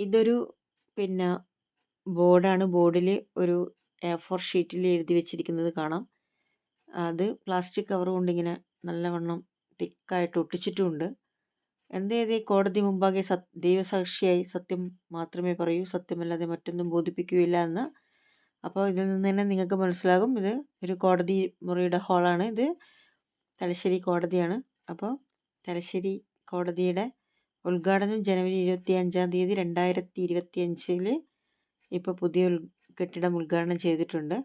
ഇതൊരു പിന്നെ ബോർഡാണ്. ബോർഡിൽ ഒരു എ ഫോർ ഷീറ്റിൽ എഴുതി വെച്ചിരിക്കുന്നത് കാണാം. അത് പ്ലാസ്റ്റിക് കവർ കൊണ്ട് ഇങ്ങനെ നല്ലവണ്ണം തിക്കായിട്ട് ഒട്ടിച്ചിട്ടുമുണ്ട് എന്തേത് കോടതി മുമ്പാകെ സത് ദൈവസാക്ഷിയായി സത്യം മാത്രമേ പറയൂ സത്യമല്ലാതെ മറ്റൊന്നും ബോധിപ്പിക്കുകയില്ല എന്ന്. അപ്പോൾ ഇതിൽ നിന്ന് തന്നെ നിങ്ങൾക്ക് മനസ്സിലാകും. ഇത് ഒരു കോടതി മുറിയുടെ ഹാളാണ്. ഇത് തലശ്ശേരി കോടതിയാണ്. അപ്പോൾ തലശ്ശേരി കോടതിയുടെ ഉദ്ഘാടനം ജനുവരി ഇരുപത്തി അഞ്ചാം തീയതി രണ്ടായിരത്തി ഇരുപത്തി അഞ്ചിൽ ഇപ്പോൾ പുതിയ കെട്ടിടം ഉദ്ഘാടനം ചെയ്തിട്ടുണ്ട്.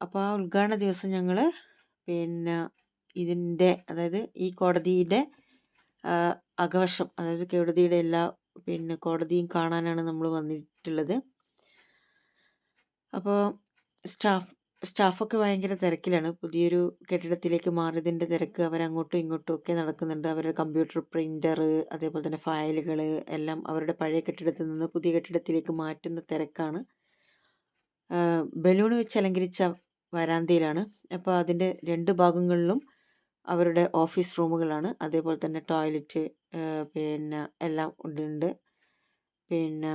അപ്പോൾ ആ ഉദ്ഘാടന ദിവസം ഞങ്ങൾ പിന്നെ ഇതിന്റെ അതായത് ഈ കോടതിയുടെ അകവശം അതായത് കോടതിയുടെ എല്ലാ പിന്നെ കോടതിയും കാണാനാണ് നമ്മൾ വന്നിട്ടുള്ളത്. അപ്പോൾ സ്റ്റാഫ് സ്റ്റാഫൊക്കെ ഭയങ്കര തിരക്കിലാണ്. പുതിയൊരു കെട്ടിടത്തിലേക്ക് മാറിയതിന്റെ തിരക്ക് അവരങ്ങോട്ടും ഇങ്ങോട്ടും ഒക്കെ നടക്കുന്നുണ്ട്. അവരുടെ കമ്പ്യൂട്ടർ പ്രിന്റർ അതേപോലെ തന്നെ ഫയലുകൾ എല്ലാം അവരുടെ പഴയ കെട്ടിടത്തിൽ നിന്ന് പുതിയ കെട്ടിടത്തിലേക്ക് മാറ്റുന്ന തിരക്കാണ്. ബലൂൺ വെച്ച് അലങ്കരിച്ച വരാന്തയിലാണ്. അപ്പോൾ അതിന്റെ രണ്ട് ഭാഗങ്ങളിലും അവരുടെ ഓഫീസ് റൂമുകളാണ്. അതേപോലെ തന്നെ ടോയ്ലറ്റ് പിന്നെ എല്ലാം ഉണ്ട്. പിന്നെ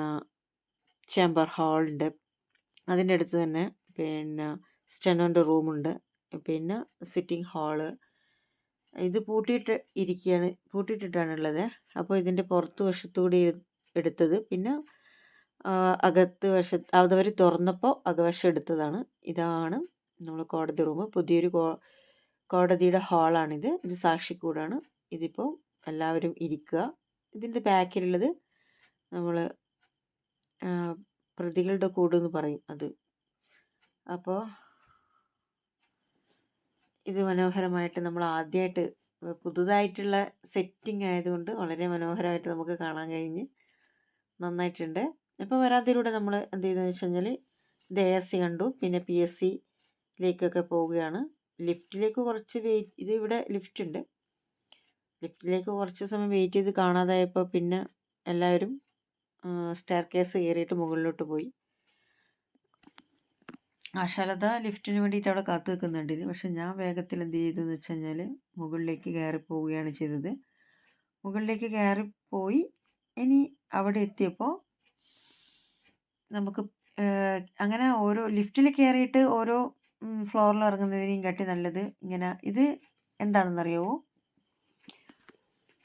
ചേംബർ ഹാളുണ്ട്. അതിന്റെ അടുത്ത് തന്നെ പിന്നെ സ്റ്റെനോന്റെ റൂമുണ്ട്. പിന്നെ സിറ്റിംഗ് ഹാൾ. ഇത് പൂട്ടിയിട്ട് ഇരിക്കുകയാണ് പൂട്ടിയിട്ടിട്ടാണുള്ളത്. അപ്പോൾ ഇതിന്റെ പുറത്ത് വശത്തുകൂടി എടുത്തത്. പിന്നെ അകത്ത് വശത്ത് അവർ തുറന്നപ്പോൾ അകവശം എടുത്തതാണ്. ഇതാണ് നമ്മൾ കോടതി റൂം. പുതിയൊരു കോടതിയുടെ ഹാളാണിത്. ഇത് സാക്ഷിക്കൂടാണ് ഇതിപ്പോൾ എല്ലാവരും ഇരിക്കുക. ഇതിന്റെ ബാക്കിലുള്ളത് നമ്മൾ പ്രതികളുടെ കൂടെന്ന് പറയും അത്. അപ്പോൾ ഇത് മനോഹരമായിട്ട് നമ്മൾ ആദ്യമായിട്ട് പുതുതായിട്ടുള്ള സെറ്റിംഗ് ആയതുകൊണ്ട് വളരെ മനോഹരമായിട്ട് നമുക്ക് കാണാൻ കഴിഞ്ഞ്. നന്നായിട്ടുണ്ട്. അപ്പോൾ വരാതിലൂടെ നമ്മൾ എന്ത് ചെയ്തെന്ന് വെച്ച് കഴിഞ്ഞാൽ ഇത് എ എസ് സി കണ്ടു. പിന്നെ പി എസ് സിയിലേക്കൊക്കെ പോവുകയാണ്. ലിഫ്റ്റിലേക്ക് കുറച്ച് വെയിറ്റ് ഇത് ഇവിടെ ലിഫ്റ്റ് ഉണ്ട്. ലിഫ്റ്റിലേക്ക് കുറച്ച് സമയം വെയിറ്റ് ചെയ്ത് കാണാതായപ്പോൾ പിന്നെ എല്ലാവരും സ്റ്റെയർ കേസ് കയറിയിട്ട് മുകളിലോട്ട് പോയി. ആശാലത ലിഫ്റ്റിന് വേണ്ടിയിട്ട് അവിടെ കാത്തു നിൽക്കുന്നുണ്ട്. പക്ഷെ ഞാൻ വേഗത്തിൽ എന്ത് ചെയ്തു എന്ന് വെച്ച് കഴിഞ്ഞാൽ മുകളിലേക്ക് കയറി പോവുകയാണ് ചെയ്തത്. മുകളിലേക്ക് കയറി പോയി ഇനി അവിടെ എത്തിയപ്പോൾ നമുക്ക് അങ്ങനെ ഓരോ ലിഫ്റ്റിൽ കയറിയിട്ട് ഓരോ ഫ്ലോറിൽ ഇറങ്ങുന്നതിനെയും കാട്ടി നല്ലത് ഇങ്ങനെ ഇത് എന്താണെന്നറിയാവോ?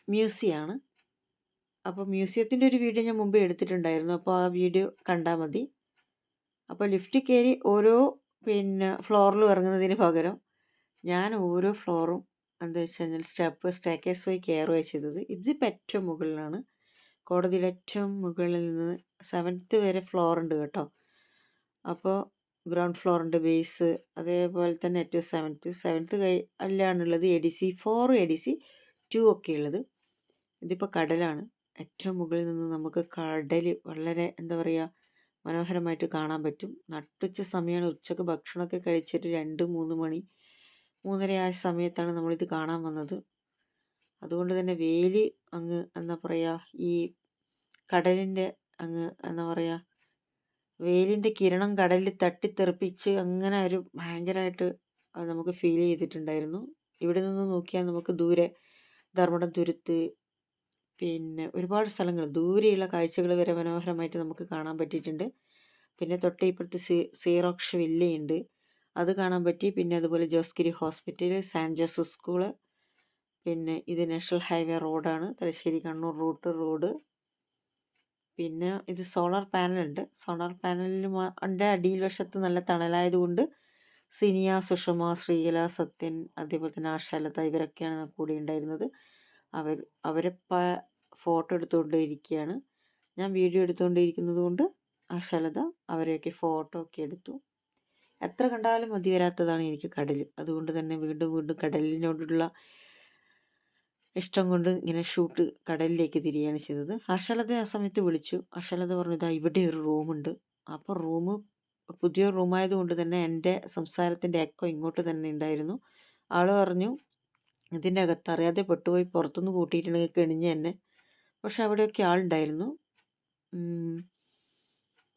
മ്യൂസിയമാണ് അപ്പോൾ മ്യൂസിയത്തിന്റെ ഒരു വീഡിയോ ഞാൻ മുമ്പേ എടുത്തിട്ടുണ്ടായിരുന്നു. അപ്പോൾ ആ വീഡിയോ കണ്ടാൽ മതി. അപ്പോൾ ലിഫ്റ്റ് കയറി ഓരോ പിന്നെ ഫ്ലോറിലും ഇറങ്ങുന്നതിന് പകരം ഞാൻ ഓരോ ഫ്ലോറും എന്താ വെച്ച് കഴിഞ്ഞാൽ സ്റ്റെപ്പ് സ്റ്റേക്കേഴ്സ് വഴി കയറുകയാണ് ചെയ്തത്. ഇതിപ്പോൾ ഏറ്റവും മുകളിലാണ്. കോടതിയുടെ ഏറ്റവും മുകളിൽ നിന്ന് സെവൻത്ത് വരെ ഫ്ലോർ ഉണ്ട് കേട്ടോ. അപ്പോൾ ഗ്രൗണ്ട് ഫ്ലോറിന്റെ ബേസ് അതേപോലെ തന്നെ ഏറ്റവും സെവൻത്ത് സെവൻത്ത് കൈ അല്ലാണുള്ളത് A D C four A D C two ഒക്കെ ഉള്ളത്. ഇതിപ്പോൾ കടലാണ്. ഏറ്റവും മുകളിൽ നിന്ന് നമുക്ക് കടൽ വളരെ എന്താ പറയുക മനോഹരമായിട്ട് കാണാൻ പറ്റും. നട്ടുച്ച സമയമാണ് ഉച്ചയ്ക്ക് ഭക്ഷണമൊക്കെ കഴിച്ചിട്ട് രണ്ട് മൂന്ന് മണി മൂന്നര ആയ സമയത്താണ് നമ്മളിത് കാണാൻ വന്നത്. അതുകൊണ്ട് തന്നെ വേലി അങ്ങ് എന്താ പറയുക ഈ കടലിന്റെ അങ്ങ് എന്താ പറയുക വെയിലിന്റെ കിരണം കടലിൽ തട്ടിത്തെറിപ്പിച്ച് അങ്ങനെ ഒരു ഭയങ്കരമായിട്ട് നമുക്ക് ഫീൽ ചെയ്തിട്ടുണ്ടായിരുന്നു. ഇവിടെ നിന്ന് നോക്കിയാൽ നമുക്ക് ദൂരെ ധർമ്മടം തുരുത്ത് പിന്നെ ഒരുപാട് സ്ഥലങ്ങൾ. ദൂരെയുള്ള കാഴ്ചകൾ വരെ മനോഹരമായിട്ട് നമുക്ക് കാണാൻ പറ്റിയിട്ടുണ്ട്. പിന്നെ തൊട്ടേ ഇപ്പുറത്ത് സീ സീറോക്ഷ വില്ലയുണ്ട്. അത് കാണാൻ പറ്റി. പിന്നെ അതുപോലെ Josgiri hospital San Joseph school പിന്നെ ഇത് നാഷണൽ ഹൈവേ റോഡാണ്. Thalassery Kannur route road. പിന്നെ ഇത് സോളാർ പാനലുണ്ട്. സോളാർ പാനലിന് അതിന്റെ അടിയിൽ വശത്ത് നല്ല തണലായതുകൊണ്ട് സിനിയ സുഷമ ശ്രീകല സത്യൻ അതേപോലെ തന്നെ ആശാലത ഇവരൊക്കെയാണ് കൂടെ ഉണ്ടായിരുന്നത്. അവർ അവരെ ഫോട്ടോ എടുത്തുകൊണ്ട് ഇരിക്കുകയാണ് ഞാൻ വീഡിയോ എടുത്തുകൊണ്ടിരിക്കുന്നത് കൊണ്ട് ആ ശലത അവരെയൊക്കെ ഫോട്ടോ ഒക്കെ എടുത്തു. എത്ര കണ്ടാലും മതി വരാത്തതാണ് എനിക്ക് കടൽ അതുകൊണ്ട് തന്നെ വീണ്ടും വീണ്ടും കടലിനോടുള്ള ഇഷ്ടം കൊണ്ട് ഇങ്ങനെ ഷൂട്ട് കടലിലേക്ക് തിരിയാണ് ചെയ്തത്. അഷലത ആ സമയത്ത് വിളിച്ചു. അഷലത പറഞ്ഞു ഇതാ ഇവിടെ ഒരു റൂമുണ്ട് അപ്പോൾ റൂം പുതിയ റൂമായതുകൊണ്ട് തന്നെ എന്റെ സംസാരത്തിന്റെ എക്കോ ഇങ്ങോട്ട് തന്നെ ഉണ്ടായിരുന്നു. ആൾ പറഞ്ഞു ഇതിന്റെ അകത്ത് അറിയാതെ പെട്ടുപോയി പുറത്തുനിന്ന് കൂട്ടിയിട്ടുണ്ടെങ്കിൽ കെണിഞ്ഞ് തന്നെ. പക്ഷെ അവിടെയൊക്കെ ആളുണ്ടായിരുന്നു.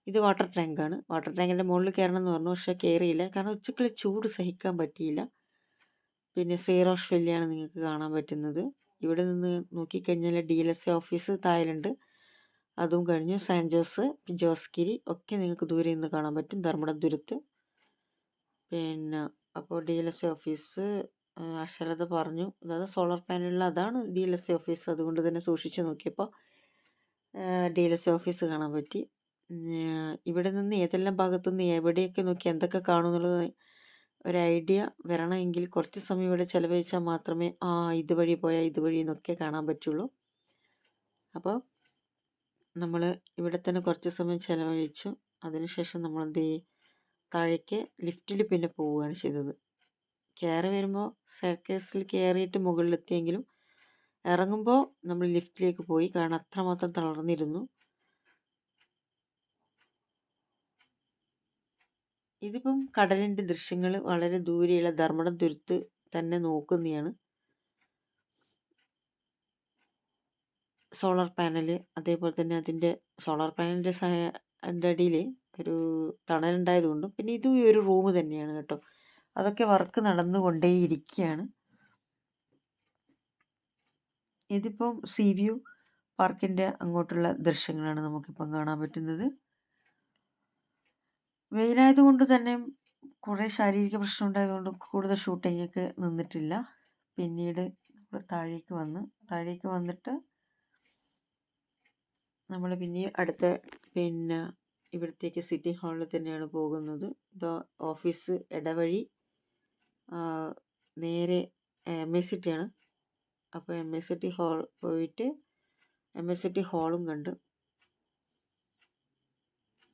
ഇത് വാട്ടർ ടാങ്കാണ്. വാട്ടർ ടാങ്കിന്റെ മുകളിൽ കയറണം എന്ന് പറഞ്ഞു പക്ഷേ കയറിയില്ല. കാരണം ഉച്ചക്കുള്ള ചൂട് സഹിക്കാൻ പറ്റിയില്ല. പിന്നെ ശ്രീറോഷ് വെല്ലിയാണ് നിങ്ങൾക്ക് കാണാൻ പറ്റുന്നത്. ഇവിടെ നിന്ന് നോക്കിക്കഴിഞ്ഞാൽ D L S A office തായലുണ്ട് അതും കഴിഞ്ഞു. സാൻ ജോസ് ജോസ്ഗിരി ഒക്കെ നിങ്ങൾക്ക് ദൂരെ നിന്ന് കാണാൻ പറ്റും. ധർമ്മടം ദുരത്ത്. പിന്നെ അപ്പോൾ D L S A office അക്ഷരത പറഞ്ഞു. അതായത് സോളാർ പാനലുള്ള അതാണ് ഡി എൽ എസ് ഓഫീസ്. അതുകൊണ്ട് തന്നെ സൂക്ഷിച്ചു നോക്കിയപ്പോൾ ഡി എൽ എസ് ഓഫീസ് കാണാൻ പറ്റി. ഇവിടെ നിന്ന് ഏതെല്ലാം ഭാഗത്തുനിന്ന് എവിടെയൊക്കെ നോക്കി എന്തൊക്കെ കാണുമെന്നുള്ളത് ഒരു ഐഡിയ വരണമെങ്കിൽ കുറച്ച് സമയം ഇവിടെ ചിലവഴിച്ചാൽ മാത്രമേ ആ ഇതുവഴി പോയാൽ ഇതുവഴി എന്നൊക്കെ കാണാൻ പറ്റുള്ളൂ. അപ്പോൾ നമ്മൾ ഇവിടെ തന്നെ കുറച്ച് സമയം ചിലവഴിച്ചു. അതിനുശേഷം നമ്മൾ എന്ത് താഴേക്ക് ലിഫ്റ്റിൽ പിന്നെ പോവുകയാണ് ചെയ്തത്. കയറി വരുമ്പോൾ സർക്കേസിൽ കയറിയിട്ട് മുകളിലെത്തിയെങ്കിലും ഇറങ്ങുമ്പോൾ നമ്മൾ ലിഫ്റ്റിലേക്ക് പോയി. കാരണം അത്രമാത്രം തളർന്നിരുന്നു. ഇതിപ്പം കടലിന്റെ ദൃശ്യങ്ങൾ വളരെ ദൂരെയുള്ള ധർമ്മടം തുരുത്ത് തന്നെ നോക്കുന്നതാണ്. സോളാർ പാനൽ അതേപോലെ തന്നെ അതിന്റെ സോളാർ പാനലിന്റെ അടിയിൽ ഒരു തണലുണ്ടായതുകൊണ്ടും പിന്നെ ഇതും ഒരു റൂം തന്നെയാണ് കേട്ടോ. അതൊക്കെ വർക്ക് നടന്നുകൊണ്ടേയിരിക്കുകയാണ് ഇതിപ്പം സീ വ്യൂ പാർക്കിന്റെ അങ്ങോട്ടുള്ള ദൃശ്യങ്ങളാണ് നമുക്കിപ്പം കാണാൻ പറ്റുന്നത്. വെയിലായതുകൊണ്ട് തന്നെ കുറേ ശാരീരിക പ്രശ്നം ഉണ്ടായതുകൊണ്ട് കൂടുതൽ ഷൂട്ടിങ്ങൊക്കെ നിന്നിട്ടില്ല. പിന്നീട് നമ്മൾ താഴേക്ക് വന്ന് താഴേക്ക് വന്നിട്ട് നമ്മൾ പിന്നെ അടുത്ത പിന്നെ ഇവിടത്തേക്ക് സിറ്റി ഹാളിൽ തന്നെയാണ് പോകുന്നത്. ഇത് ഓഫീസ് ഇടവഴി നേരെ എം എസ് സി ആണ്. അപ്പോൾ എം എസ് സി ഹാൾ പോയിട്ട് എം എസ് സി ഹാളും കണ്ട്.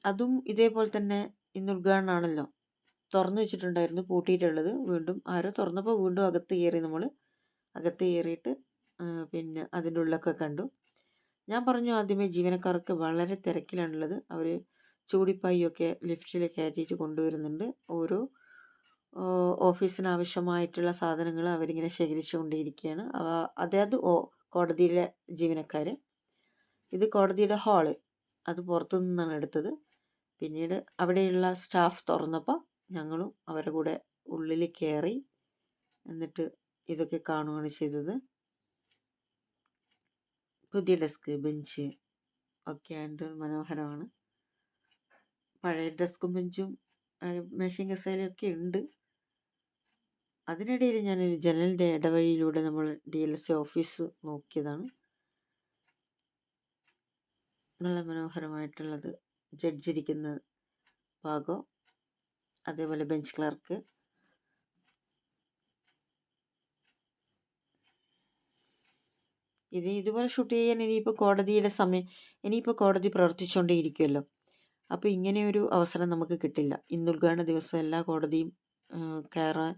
അതും ഇതേപോലെ തന്നെ ഇന്ന് ഉദ്ഘാടനമാണല്ലോ തുറന്നു വെച്ചിട്ടുണ്ടായിരുന്നു പൂട്ടിയിട്ടുള്ളത്. വീണ്ടും ആരോ തുറന്നപ്പോൾ വീണ്ടും അകത്ത് കയറി നമ്മൾ അകത്ത് കയറിയിട്ട് പിന്നെ അതിന്റെ ഉള്ളൊക്കെ കണ്ടു. ഞാൻ പറഞ്ഞു ആദ്യമേ ജീവനക്കാർക്ക് വളരെ തിരക്കിലാണുള്ളത്. അവർ ചൂടിപ്പായൊക്കെ ലിഫ്റ്റിൽ കയറ്റിയിട്ട് കൊണ്ടുവരുന്നുണ്ട്. ഓരോ ഓഫീസിന് ആവശ്യമായിട്ടുള്ള സാധനങ്ങൾ അവരിങ്ങനെ ശേഖരിച്ചുകൊണ്ടേയിരിക്കുകയാണ് അതായത് ഓ കോടതിയിലെ ജീവനക്കാർ ഇത് കോടതിയുടെ ഹാൾ. അത് പുറത്തു നിന്നാണ് എടുത്തത്. പിന്നീട് അവിടെയുള്ള സ്റ്റാഫ് തുറന്നപ്പോൾ ഞങ്ങളും അവരുടെ കൂടെ ഉള്ളിൽ കയറി എന്നിട്ട് ഇതൊക്കെ കാണുകയാണ് ചെയ്തത്. പുതിയ ഡെസ്ക് ബെഞ്ച് ഒക്കെ ആയിട്ട് മനോഹരമാണ്. പഴയ ഡെസ്കും ബെഞ്ചും മെഷീൻ കസേലയൊക്കെ ഉണ്ട്. അതിനിടയിൽ ഞാനൊരു ജനലിന്റെ ഇടവഴിയിലൂടെ നമ്മൾ ഡി എൽ എസ് ഓഫീസ് നോക്കിയതാണ്. നല്ല മനോഹരമായിട്ടുള്ളത് ജഡ്ജിരിക്കുന്ന ഭാഗം അതേപോലെ ബെഞ്ച് ക്ലർക്ക്. ഇത് ഇതുപോലെ ഷൂട്ട് ചെയ്യാൻ ഇനിയിപ്പോൾ കോടതിയുടെ സമയം ഇനിയിപ്പോൾ കോടതി പ്രവർത്തിച്ചുകൊണ്ടേയിരിക്കുമല്ലോ അപ്പോൾ ഇങ്ങനെ ഒരു അവസരം നമുക്ക് കിട്ടില്ല. ഇന്ന് ഉദ്ഘാടന ദിവസം എല്ലാ കോടതിയും കയറാൻ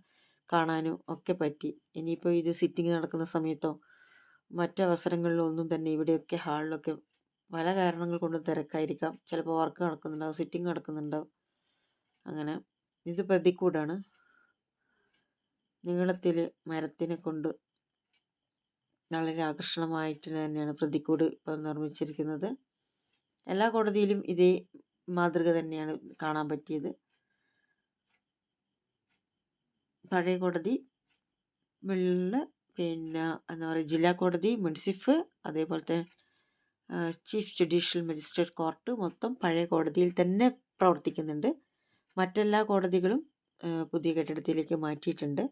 കാണാനും ഒക്കെ പറ്റി. ഇനിയിപ്പോൾ ഇത് സിറ്റിംഗ് നടക്കുന്ന സമയത്തോ മറ്റവസരങ്ങളിലോ ഒന്നും തന്നെ ഇവിടെയൊക്കെ ഹാളിലൊക്കെ പല കാരണങ്ങൾ കൊണ്ടും തിരക്കായിരിക്കാം. ചിലപ്പോൾ വർക്ക് നടക്കുന്നുണ്ടാവും സിറ്റിംഗ് നടക്കുന്നുണ്ടാവും. അങ്ങനെ ഇത് പ്രതിക്കൂടാണ്. നീളത്തിൽ മരത്തിനെ കൊണ്ട് വളരെ ആകർഷണമായിട്ട് തന്നെയാണ് പ്രതിക്കൂട് നിർമ്മിച്ചിരിക്കുന്നത്. എല്ലാ കോടതിയിലും ഇതേ മാതൃക തന്നെയാണ് കാണാൻ പറ്റിയത്. പഴയ കോടതി വെള്ള പിന്നെ എന്താ പറയുക ജില്ലാ കോടതി മുൻസിഫ് അതേപോലെ തന്നെ ചീഫ് ജുഡീഷ്യൽ മജിസ്ട്രേറ്റ് കോർട്ട് മൊത്തം പഴയ കോടതിയിൽ തന്നെ പ്രവർത്തിക്കുന്നുണ്ട്. മറ്റെല്ലാ കോടതികളും പുതിയ കെട്ടിടത്തിലേക്ക് മാറ്റിയിട്ടുണ്ട്.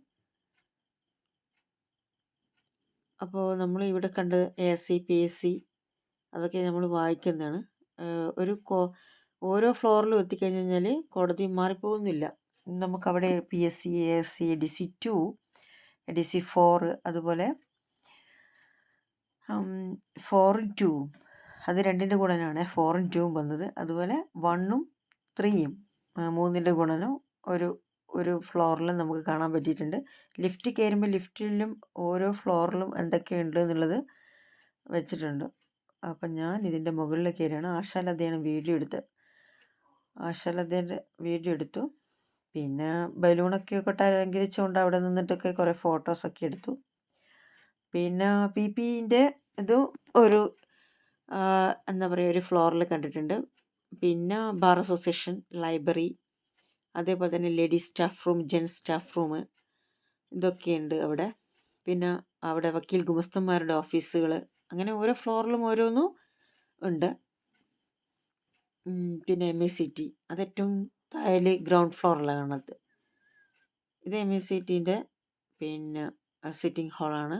അപ്പോൾ നമ്മൾ ഇവിടെ കണ്ട് A C P S C അതൊക്കെ നമ്മൾ വായിക്കുന്നതാണ്. ഒരു കോ ഓരോ ഫ്ലോറിലും എത്തിക്കഴിഞ്ഞ് കഴിഞ്ഞാൽ കോടതി മാറിപ്പോകുന്നില്ല. നമുക്കവിടെ P S C A S C D C two D C four അതുപോലെ ഫോറും ടൂവും അത് രണ്ടിന്റെ ഗുണനാണ്. ഫോറും ടൂവും വന്നത്. അതുപോലെ വണ്ണും ത്രീയും മൂന്നിന്റെ ഗുണനും ഒരു ഒരു ഫ്ലോറിലും നമുക്ക് കാണാൻ പറ്റിയിട്ടുണ്ട്. ലിഫ്റ്റ് കയറുമ്പോൾ ലിഫ്റ്റിലും ഓരോ ഫ്ലോറിലും എന്തൊക്കെയുണ്ട് എന്നുള്ളത് വെച്ചിട്ടുണ്ട്. അപ്പം ഞാൻ ഇതിന്റെ മുകളിൽ കയറിയാണ് ആശാലതയാണ് വീഡിയോ എടുത്ത് ആശാലതേന്റെ വീഡിയോ എടുത്തു. പിന്നെ ബലൂണൊക്കെ ഒക്കെ അലങ്കരിച്ചുകൊണ്ട് അവിടെ നിന്നിട്ടൊക്കെ കുറേ ഫോട്ടോസൊക്കെ എടുത്തു. പിന്നെ പി പിന്റെ ഇത് ഒരു എന്താ പറയുക ഒരു ഫ്ലോറിൽ കണ്ടിട്ടുണ്ട്. പിന്നെ ബാർ അസോസിയേഷൻ ലൈബ്രറി അതേപോലെ തന്നെ ladies staff room gents staff room ഇതൊക്കെയുണ്ട് അവിടെ. പിന്നെ അവിടെ വക്കീൽ ഗുമസ്തന്മാരുടെ ഓഫീസുകൾ അങ്ങനെ ഓരോ ഫ്ലോറിലും ഓരോന്നും ഉണ്ട്. പിന്നെ എം എ സി ടി അത് ഏറ്റവും താഴെ ഗ്രൗണ്ട് ഫ്ലോറിലാണ് കാണുന്നത്. ഇത് എം എസ് സി ടിന്റെ പിന്നെ സിറ്റിംഗ് ഹാളാണ്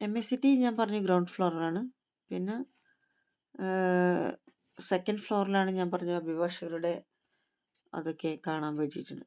എം എസ് സി ടി ഞാൻ പറഞ്ഞു ഗ്രൗണ്ട് ഫ്ലോറിലാണ്. പിന്നെ സെക്കൻഡ് ഫ്ലോറിലാണ് ഞാൻ പറഞ്ഞ അഭിഭാഷകരുടെ അതൊക്കെ കാണാൻ പറ്റിയിട്ടുണ്ട്